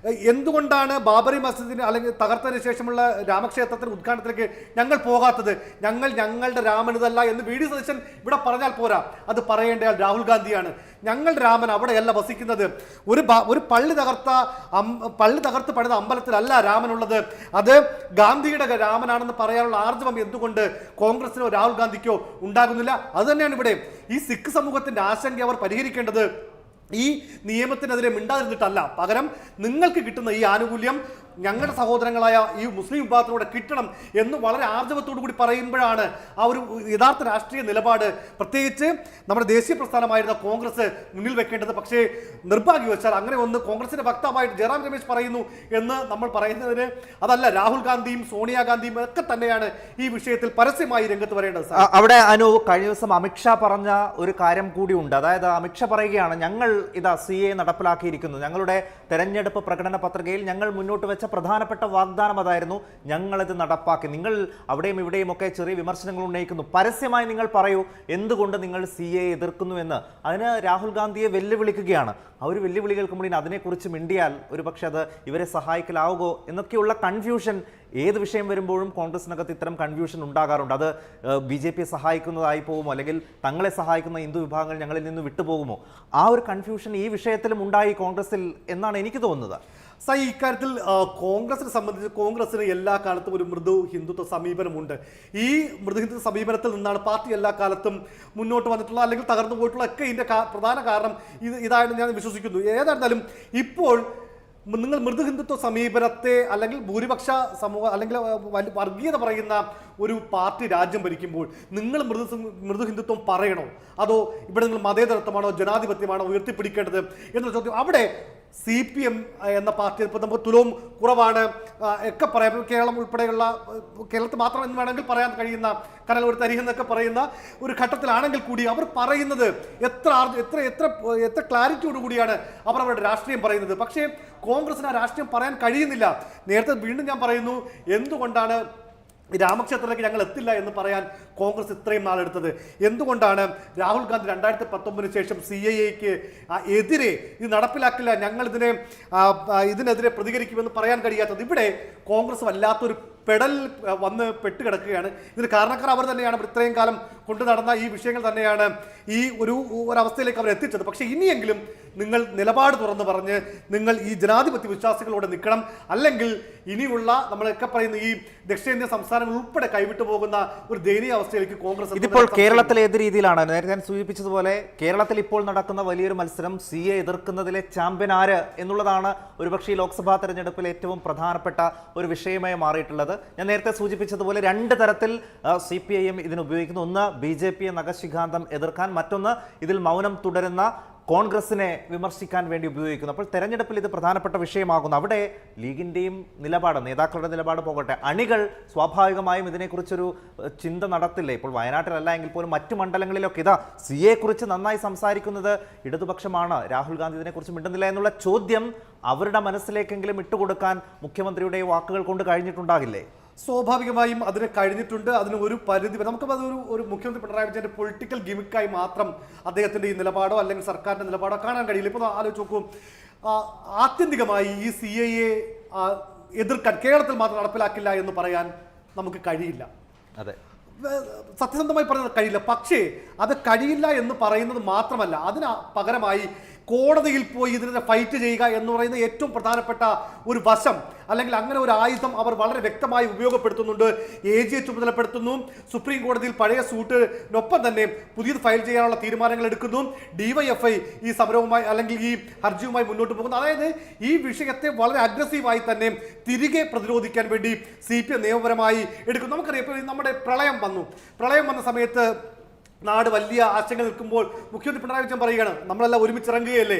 എന്തുകൊണ്ടാണ് ബാബറി മസ്ജിദിന് അല്ലെങ്കിൽ തകർത്തതിന് ശേഷമുള്ള രാമക്ഷേത്രത്തിന് ഉദ്ഘാടനത്തിലേക്ക് ഞങ്ങൾ പോകാത്തത്? ഞങ്ങൾ ഞങ്ങളുടെ രാമനിതല്ല എന്ന് വി ഡി സതീശൻ ഇവിടെ പറഞ്ഞാൽ പോരാ. അത് പറയേണ്ടയാൾ രാഹുൽ ഗാന്ധിയാണ്. ഞങ്ങൾ രാമൻ അവിടെയല്ല വസിക്കുന്നത്. ഒരു ഒരു പള്ളി തകർത്ത പള്ളി തകർത്ത് പണിത അമ്പലത്തിലല്ല രാമനുള്ളത്. അത് ഗാന്ധിയുടെ രാമനാണെന്ന് പറയാനുള്ള ആർജവം എന്തുകൊണ്ട് കോൺഗ്രസിനോ രാഹുൽ ഗാന്ധിക്കോ ഉണ്ടാകുന്നില്ല? അതുതന്നെയാണ് ഇവിടെ. ഈ സിഖ് സമൂഹത്തിന്റെ ആശങ്ക അവർ പരിഹരിക്കേണ്ടത് ഈ നിയമത്തിനെതിരെ മിണ്ടാതിരുന്നിട്ടല്ല. പകരം നിങ്ങൾക്ക് കിട്ടുന്ന ഈ ആനുകൂല്യം ഞങ്ങളുടെ സഹോദരങ്ങളായ ഈ മുസ്ലിം വിഭാഗത്തിലൂടെ കിട്ടണം എന്ന് വളരെ ആർജവത്തോടു കൂടി പറയുമ്പോഴാണ് ആ ഒരു യഥാർത്ഥ രാഷ്ട്രീയ നിലപാട്. പ്രത്യേകിച്ച് നമ്മുടെ ദേശീയ പ്രസ്ഥാനമായിരുന്ന കോൺഗ്രസ് മുന്നിൽ വെക്കേണ്ടത്. പക്ഷേ നിർഭാഗ്യവശാൽ അങ്ങനെ ഒന്ന് കോൺഗ്രസിന്റെ വക്താവായിട്ട് ജയറാം രമേശ് പറയുന്നു എന്ന് നമ്മൾ പറയുന്നതിന് അതല്ല രാഹുൽ ഗാന്ധിയും സോണിയാഗാന്ധിയും ഒക്കെ തന്നെയാണ് ഈ വിഷയത്തിൽ പരസ്യമായി രംഗത്ത് വരേണ്ടത്. അവിടെ അനു കഴിഞ്ഞ ദിവസം അമിത്ഷാ പറഞ്ഞ ഒരു കാര്യം കൂടി ഉണ്ട്. അതായത് അമിത്ഷാ പറയുകയാണ് ഞങ്ങൾ ഇതാ സി എ നടപ്പിലാക്കിയിരിക്കുന്നു. ഞങ്ങളുടെ തെരഞ്ഞെടുപ്പ് പ്രകടന പത്രികയിൽ ഞങ്ങൾ മുന്നോട്ട് വെച്ച പ്രധാനപ്പെട്ട വാഗ്ദാനം അതായിരുന്നു ഞങ്ങളിത് നടപ്പാക്കി. നിങ്ങൾ അവിടെയും ഇവിടെയും ഒക്കെ ചെറിയ വിമർശനങ്ങൾ ഉന്നയിക്കുന്നു. പരസ്യമായി നിങ്ങൾ പറയൂ എന്തുകൊണ്ട് നിങ്ങൾ സി എ എതിർക്കുന്നു എന്ന്. അതിന് രാഹുൽ ഗാന്ധിയെ വെല്ലുവിളിക്കുകയാണ്. ആ ഒരു വെല്ലുവിളികൾക്ക് മുന്നിൽ അതിനെക്കുറിച്ച് മിണ്ടിയാൽ ഒരുപക്ഷെ അത് ഇവരെ സഹായിക്കലാവുകയോ എന്നൊക്കെയുള്ള കൺഫ്യൂഷൻ ഏത് വിഷയം വരുമ്പോഴും കോൺഗ്രസിനകത്ത് ഇത്തരം കൺഫ്യൂഷൻ ഉണ്ടാകാറുണ്ട്. അത് ബി ജെ പിയെ സഹായിക്കുന്നതായി പോകുമോ? അല്ലെങ്കിൽ തങ്ങളെ സഹായിക്കുന്ന ഹിന്ദു വിഭാഗങ്ങൾ ഞങ്ങളിൽ നിന്ന് വിട്ടുപോകുമോ? ആ ഒരു കൺഫ്യൂഷൻ ഈ വിഷയത്തിലും ഉണ്ടായി കോൺഗ്രസിൽ എന്നാണ് എനിക്ക് തോന്നുന്നത്. സൈ ഇക്കാര്യത്തിൽ കോൺഗ്രസിനെ സംബന്ധിച്ച് കോൺഗ്രസിന് എല്ലാ കാലത്തും ഒരു മൃദു ഹിന്ദുത്വ സമീപനമുണ്ട്. ഈ മൃദു ഹിന്ദുത്വ സമീപനത്തിൽ നിന്നാണ് പാർട്ടി എല്ലാ കാലത്തും മുന്നോട്ട് വന്നിട്ടുള്ള അല്ലെങ്കിൽ തകർന്നു പോയിട്ടുള്ള ഒക്കെ ഇതിന്റെ പ്രധാന കാരണം ഇത് ഇതായിട്ട് ഞാൻ വിശ്വസിക്കുന്നു. ഏതായിരുന്നാലും ഇപ്പോൾ നിങ്ങൾ മൃദു ഹിന്ദുത്വ സമീപനത്തെ അല്ലെങ്കിൽ ഭൂരിപക്ഷ സമൂഹ അല്ലെങ്കിൽ വർഗീയത പറയുന്ന ഒരു പാർട്ടി രാജ്യം ഭരിക്കുമ്പോൾ നിങ്ങൾ മൃദു മൃദു ഹിന്ദുത്വം പറയണോ? അതോ ഇവിടെ നിങ്ങൾ മതേതരത്വമാണോ ജനാധിപത്യമാണോ ഉയർത്തിപ്പിടിക്കേണ്ടത് എന്നുള്ള ചോദ്യം. അവിടെ സി പി എം എന്ന പാർട്ടി ഇപ്പോൾ നമുക്ക് തുലവും കുറവാണ്. ഒക്കെ പറയാം. കേരളം ഉൾപ്പെടെയുള്ള കേരളത്തിൽ മാത്രം എന്ന് വേണമെങ്കിൽ പറയാൻ കഴിയുന്ന കാരണം ഒരു തരി എന്നൊക്കെ പറയുന്ന ഒരു ഘട്ടത്തിലാണെങ്കിൽ കൂടി അവർ പറയുന്നത് എത്ര എത്ര എത്ര എത്ര ക്ലാരിറ്റിയോട് കൂടിയാണ് അവർ അവരുടെ രാഷ്ട്രീയം പറയുന്നത്. പക്ഷേ കോൺഗ്രസിന് ആ രാഷ്ട്രീയം പറയാൻ കഴിയുന്നില്ല. നേരത്തെ വീണ്ടും ഞാൻ പറയുന്നു എന്തുകൊണ്ടാണ് രാമക്ഷേത്രത്തിലേക്ക് ഞങ്ങൾ എത്തില്ല എന്ന് പറയാൻ കോൺഗ്രസ് ഇത്രയും നാളെടുത്തത്. എന്തുകൊണ്ടാണ് രാഹുൽ ഗാന്ധി രണ്ടായിരത്തി പത്തൊമ്പതിന് ശേഷം സി ഐ എക്ക് എതിരെ ഇത് നടപ്പിലാക്കില്ല ഞങ്ങൾ ഇതിനെ ഇതിനെതിരെ പ്രതികരിക്കുമെന്ന് പറയാൻ കഴിയാത്തത്? ഇവിടെ കോൺഗ്രസ് വല്ലാത്തൊരു പെടൽ വന്ന് പെട്ടുകിടക്കുകയാണ്. ഇതിന് കാരണക്കാർ അവർ തന്നെയാണ്. ഇത്രയും കാലം കൊണ്ടു നടന്ന ഈ വിഷയങ്ങൾ തന്നെയാണ് ഈ ഒരു ഒരവസ്ഥയിലേക്ക് അവർ എത്തിച്ചത്. പക്ഷേ ഇനിയെങ്കിലും നിങ്ങൾ നിലപാട് തുറന്ന് പറഞ്ഞ് നിങ്ങൾ ഈ ജനാധിപത്യ വിശ്വാസികളോട് നിൽക്കണം. അല്ലെങ്കിൽ ഇനിയുള്ള നമ്മളൊക്കെ പറയുന്ന ഈ ദക്ഷിണേന്ത്യൻ സംസ്ഥാനങ്ങൾ ഉൾപ്പെടെ കൈവിട്ടു പോകുന്ന ഒരു ദയനീയ അവസ്ഥയിലേക്ക് കോൺഗ്രസ് ഇതിപ്പോൾ കേരളത്തിൽ ഏത് രീതിയിലാണ്? നേരത്തെ ഞാൻ സൂചിപ്പിച്ചതുപോലെ കേരളത്തിൽ ഇപ്പോൾ നടക്കുന്ന വലിയൊരു മത്സരം സി എ എതിർക്കുന്നതിലെ ചാമ്പ്യൻ ആര് എന്നുള്ളതാണ് ഒരുപക്ഷെ ഈ ലോക്സഭാ തെരഞ്ഞെടുപ്പിൽ ഏറ്റവും പ്രധാനപ്പെട്ട ഒരു വിഷയമായി മാറിയിട്ടുള്ളത്. ഞാൻ നേരത്തെ സൂചിപ്പിച്ചതുപോലെ രണ്ട് തരത്തിൽ സി പി ഐ എം ഇതിനുപയോഗിക്കുന്നു ഒന്ന് ബി ജെ പിയെ നഖശിഖാന്തം എതിർക്കാൻ. മറ്റൊന്ന് ഇതിൽ മൗനം തുടരുന്ന കോൺഗ്രസിനെ വിമർശിക്കാൻ വേണ്ടി ഉപയോഗിക്കുന്നു. അപ്പോൾ തെരഞ്ഞെടുപ്പിൽ ഇത് പ്രധാനപ്പെട്ട വിഷയമാകുന്നു. അവിടെ ലീഗിന്റെയും നിലപാട് നേതാക്കളുടെ നിലപാട് പോകട്ടെ. അണികൾ സ്വാഭാവികമായും ഇതിനെക്കുറിച്ചൊരു ചിന്ത നടത്തില്ല? ഇപ്പോൾ വയനാട്ടിലല്ല എങ്കിൽ പോലും മറ്റു മണ്ഡലങ്ങളിലൊക്കെ ഇതാ സി എക്കുറിച്ച് നന്നായി സംസാരിക്കുന്നത് ഇടതുപക്ഷമാണ്. രാഹുൽ ഗാന്ധി ഇതിനെക്കുറിച്ച് മിണ്ടുന്നില്ല എന്നുള്ള ചോദ്യം അവരുടെ മനസ്സിലേക്കെങ്കിലും ഇട്ടുകൊടുക്കാൻ മുഖ്യമന്ത്രിയുടെ വാക്കുകൾ കൊണ്ട് കഴിഞ്ഞിട്ടുണ്ടാകില്ലേ? സ്വാഭാവികമായും അതിന് കഴിഞ്ഞിട്ടുണ്ട്. അതിന് ഒരു പരിധി നമുക്ക് അതൊരു ഒരു മുഖ്യമന്ത്രി പിണറായി വിജയന്റെ പൊളിറ്റിക്കൽ ഗിമിക്കായി മാത്രം അദ്ദേഹത്തിന്റെ ഈ നിലപാടോ അല്ലെങ്കിൽ സർക്കാരിന്റെ നിലപാടോ കാണാൻ കഴിയില്ല. ഇപ്പോൾ ആലോചിച്ച് നോക്കൂ. ആത്യന്തികമായി ഈ സി ഐ എ എതിർക്കാൻ കേരളത്തിൽ മാത്രം നടപ്പിലാക്കില്ല എന്ന് പറയാൻ നമുക്ക് കഴിയില്ല. അതെ. സത്യസന്ധമായി പറയുന്നത് കഴിയില്ല. പക്ഷേ അത് കഴിയില്ല എന്ന് പറയുന്നത് മാത്രമല്ല അതിന് പകരമായി കോടതിയിൽ പോയി ഇതിനെ ഫൈറ്റ് ചെയ്യുക എന്ന് പറയുന്ന ഏറ്റവും പ്രധാനപ്പെട്ട ഒരു വശം അല്ലെങ്കിൽ അങ്ങനെ ഒരു ആയുധം അവർ വളരെ വ്യക്തമായി ഉപയോഗപ്പെടുത്തുന്നുണ്ട്. എ ജിയെ ചുമതലപ്പെടുത്തുന്നു. സുപ്രീം കോടതിയിൽ പഴയ സൂട്ടിനൊപ്പം തന്നെ പുതിയത് ഫയൽ ചെയ്യാനുള്ള തീരുമാനങ്ങൾ എടുക്കുന്നു. ഡിവൈഎഫ്ഐ ഈ സമരവുമായി അല്ലെങ്കിൽ ഈ ഹർജിയുമായി മുന്നോട്ട് പോകുന്നു. അതായത് ഈ വിഷയത്തെ വളരെ അഗ്രസീവായി തന്നെ തിരികെ പ്രതിരോധിക്കാൻ വേണ്ടി സി പി എം നിയമപരമായി എടുക്കുന്നു. നമുക്കറിയാം നമ്മുടെ പ്രളയം വന്നു. പ്രളയം വന്ന സമയത്ത് നാട് വലിയ ആശങ്ക നിൽക്കുമ്പോൾ മുഖ്യമന്ത്രി പിണറായി വിജയൻ പറയുകയാണ് നമ്മളെല്ലാം ഒരുമിച്ച് ഇറങ്ങുകയല്ലേ?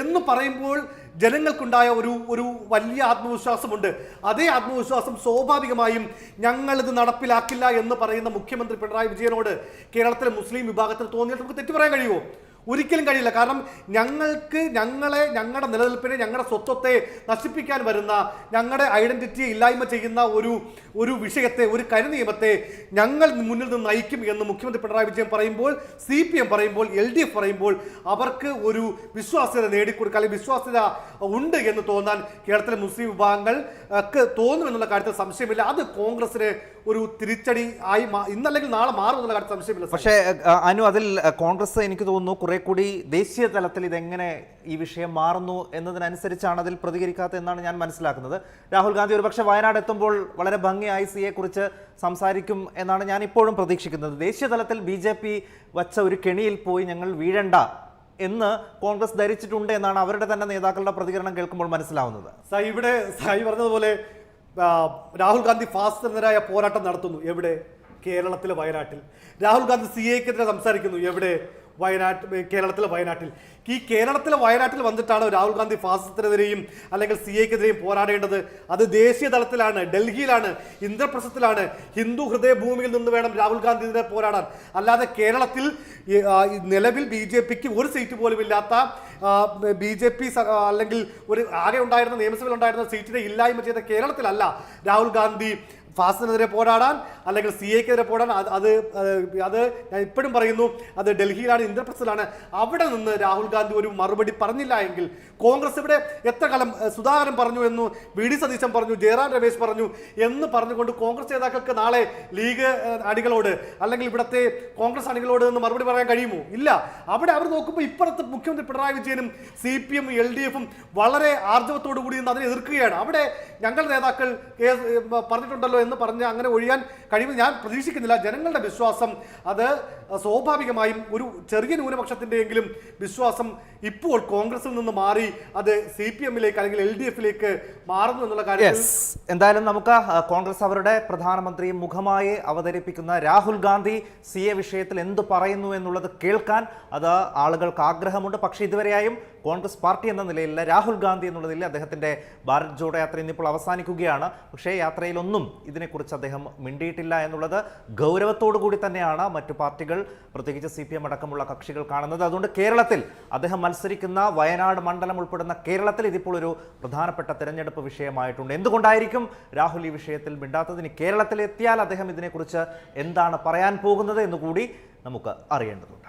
എന്ന് പറയുമ്പോൾ ജനങ്ങൾക്കുണ്ടായ ഒരു ഒരു വലിയ ആത്മവിശ്വാസമുണ്ട്. അതേ ആത്മവിശ്വാസം സ്വാഭാവികമായും ഞങ്ങളിത് നടപ്പിലാക്കില്ല എന്ന് പറയുന്ന മുഖ്യമന്ത്രി പിണറായി വിജയനോട് കേരളത്തിലെ മുസ്ലിം വിഭാഗത്തിൽ തോന്നിയിട്ട് നമുക്ക് തെറ്റു പറയാൻ കഴിയുമോ? ഒരിക്കലും കഴിയില്ല. കാരണം ഞങ്ങൾക്ക് ഞങ്ങളെ ഞങ്ങളുടെ നിലനിൽപ്പിനെ ഞങ്ങളുടെ സ്വത്വത്തെ നശിപ്പിക്കാൻ വരുന്ന ഞങ്ങളുടെ ഐഡന്റിറ്റിയെ ഇല്ലായ്മ ചെയ്യുന്ന ഒരു ഒരു വിഷയത്തെ ഒരു കരു നിയമത്തെ ഞങ്ങൾ മുന്നിൽ നിന്ന് നയിക്കും എന്ന് മുഖ്യമന്ത്രി പിണറായി വിജയൻ പറയുമ്പോൾ സി പി എം പറയുമ്പോൾ എൽ ഡി എഫ് പറയുമ്പോൾ അവർക്ക് ഒരു വിശ്വാസ്യത നേടിക്കൊടുക്കുക അല്ലെങ്കിൽ വിശ്വാസ്യത ഉണ്ട് എന്ന് തോന്നാൻ കേരളത്തിലെ മുസ്ലിം വിഭാഗങ്ങൾ ഒക്കെ തോന്നുമെന്നുള്ള കാര്യത്തിൽ സംശയമില്ല. അത് കോൺഗ്രസിന് ഒരു തിരിച്ചടി ആയി ഇന്നല്ലെങ്കിൽ നാളെ മാറും എന്നുള്ള കാര്യത്തിൽ സംശയമില്ല പക്ഷേ അനു അതിൽ കോൺഗ്രസ് എനിക്ക് തോന്നുന്നു കുറെ കൂടി ദേശീയ തലത്തിൽ ഇതെങ്ങനെ ഈ വിഷയം മാറുന്നു എന്നതിനനുസരിച്ചാണ് അതിൽ പ്രതികരിക്കാത്തത് എന്നാണ് ഞാൻ മനസ്സിലാക്കുന്നത്. രാഹുൽ ഗാന്ധി ഒരുപക്ഷെ വയനാട് എത്തുമ്പോൾ വളരെ ഭംഗിയായി സിയെ കുറിച്ച് സംസാരിക്കും എന്നാണ് ഞാൻ ഇപ്പോഴും പ്രതീക്ഷിക്കുന്നത്. ദേശീയ തലത്തിൽ ബി ജെ പി വച്ച ഒരു കെണിയിൽ പോയി ഞങ്ങൾ വീഴണ്ട എന്ന് കോൺഗ്രസ് ധരിച്ചിട്ടുണ്ട് എന്നാണ് അവരുടെ തന്നെ നേതാക്കളുടെ പ്രതികരണം കേൾക്കുമ്പോൾ മനസ്സിലാവുന്നത്. സായി ഇവിടെ സായി പറഞ്ഞതുപോലെ രാഹുൽ ഗാന്ധി ഫാസ്തനെതിരായ പോരാട്ടം നടത്തുന്നു. എവിടെ? കേരളത്തിലെ വയനാട്ടിൽ. രാഹുൽ ഗാന്ധി സി എക്കെതിരെ സംസാരിക്കുന്നു. എവിടെ? വയനാട്ട് കേരളത്തിലെ വയനാട്ടിൽ. ഈ കേരളത്തിലെ വയനാട്ടിൽ വന്നിട്ടാണ് രാഹുൽ ഗാന്ധി ഫാസിസത്തിനെതിരെയും അല്ലെങ്കിൽ സി എക്കെതിരെയും പോരാടേണ്ടത്. അത് ദേശീയ തലത്തിലാണ് ഡൽഹിയിലാണ് ഇന്ദ്രപ്രസ്ഥത്തിലാണ്. ഹിന്ദു ഹൃദയഭൂമിയിൽ നിന്ന് വേണം രാഹുൽ ഗാന്ധി ഇതിനെ പോരാടാൻ. അല്ലാതെ കേരളത്തിൽ നിലവിൽ ബി ജെ പിക്ക് ഒരു സീറ്റ് പോലും ഇല്ലാത്ത ബി ജെ പി അല്ലെങ്കിൽ ഒരു ആകെ ഉണ്ടായിരുന്ന നിയമസഭയിൽ ഉണ്ടായിരുന്ന സീറ്റിനെ ഇല്ലായ്മ ചെയ്ത കേരളത്തിലല്ല രാഹുൽ ഗാന്ധി ഫാസിനെതിരെ പോരാടാൻ. അല്ലെങ്കിൽ സി എക്കെതിരെ പോടാൻ അത് അത് ഞാൻ ഇപ്പോഴും പറയുന്നു അത് ഡൽഹിയിലാണ് ഇന്ദ്രപ്രസ്ഥിലാണ് അവിടെ നിന്ന് രാഹുൽ ഗാന്ധി ഒരു മറുപടി പറഞ്ഞില്ല എങ്കിൽ കോൺഗ്രസ് ഇവിടെ എത്ര കാലം സുധാകരൻ പറഞ്ഞു എന്നു വി ഡി സതീശൻ പറഞ്ഞു ജയറാം രമേശ് പറഞ്ഞു എന്ന് പറഞ്ഞുകൊണ്ട് കോൺഗ്രസ് നേതാക്കൾക്ക് നാളെ ലീഗ് അണികളോട് അല്ലെങ്കിൽ ഇവിടുത്തെ കോൺഗ്രസ് അണികളോട് നിന്ന് മറുപടി പറയാൻ കഴിയുമോ? ഇല്ല. അവിടെ അവർ നോക്കുമ്പോൾ ഇപ്പുറത്ത് മുഖ്യമന്ത്രി പിണറായി വിജയനും C P M L D എഫും വളരെ ആർജവത്തോടു കൂടി നിന്ന് അതിനെ എതിർക്കുകയാണ്. അവിടെ ഞങ്ങൾ നേതാക്കൾ പറഞ്ഞിട്ടുണ്ടല്ലോ എന്ന് പറഞ്ഞ് അങ്ങനെ ഒഴിയാൻ കഴിയുമെന്ന് ഞാൻ പ്രതീക്ഷിക്കുന്നില്ല. ജനങ്ങളുടെ വിശ്വാസം അത് സ്വാഭാവികമായും ഒരു ചെറിയ ന്യൂനപക്ഷത്തിന്റെയെങ്കിലും വിശ്വാസം ഇപ്പോൾ കോൺഗ്രസിൽ നിന്ന് മാറി അത് സി പി എമ്മിലേക്ക് അല്ലെങ്കിൽ എൽ ഡി എഫിലേക്ക് മാറുന്നു എന്നുള്ള കാര്യം എന്തായാലും നമുക്ക് കോൺഗ്രസ് അവരുടെ പ്രധാനമന്ത്രി മുഖമായി അവതരിപ്പിക്കുന്ന രാഹുൽ ഗാന്ധി സി എ വിഷയത്തിൽ എന്ത് പറയുന്നു എന്നുള്ളത് കേൾക്കാൻ അത് ആളുകൾക്ക് ആഗ്രഹമുണ്ട്. പക്ഷേ ഇതുവരെയായും കോൺഗ്രസ് പാർട്ടി എന്ന നിലയിലല്ല രാഹുൽ ഗാന്ധി എന്നുള്ള നിലയിൽ അദ്ദേഹത്തിന്റെ ഭാരത് ജോഡോ യാത്ര ഇന്നിപ്പോൾ അവസാനിക്കുകയാണ്. പക്ഷേ യാത്രയിലൊന്നും ഇതിനെക്കുറിച്ച് അദ്ദേഹം മിണ്ടിയിട്ടില്ല എന്നുള്ളത് ഗൗരവത്തോടു കൂടി തന്നെയാണ് മറ്റു പാർട്ടികൾ പ്രത്യേകിച്ച് സി പി എം അടക്കമുള്ള കക്ഷികൾ കാണുന്നത്. അതുകൊണ്ട് കേരളത്തിൽ അദ്ദേഹം മത്സരിക്കുന്ന വയനാട് മണ്ഡലം ഉൾപ്പെടുന്ന കേരളത്തിൽ ഇതിപ്പോൾ ഒരു പ്രധാനപ്പെട്ട തെരഞ്ഞെടുപ്പ് വിഷയമായിട്ടുണ്ട്. എന്തുകൊണ്ടായിരിക്കും രാഹുൽ ഈ വിഷയത്തിൽ മിണ്ടാത്തതിന് കേരളത്തിൽ എത്തിയാൽ അദ്ദേഹം ഇതിനെക്കുറിച്ച് എന്താണ് പറയാൻ പോകുന്നത് എന്നുകൂടി നമുക്ക് അറിയേണ്ടതുണ്ട്.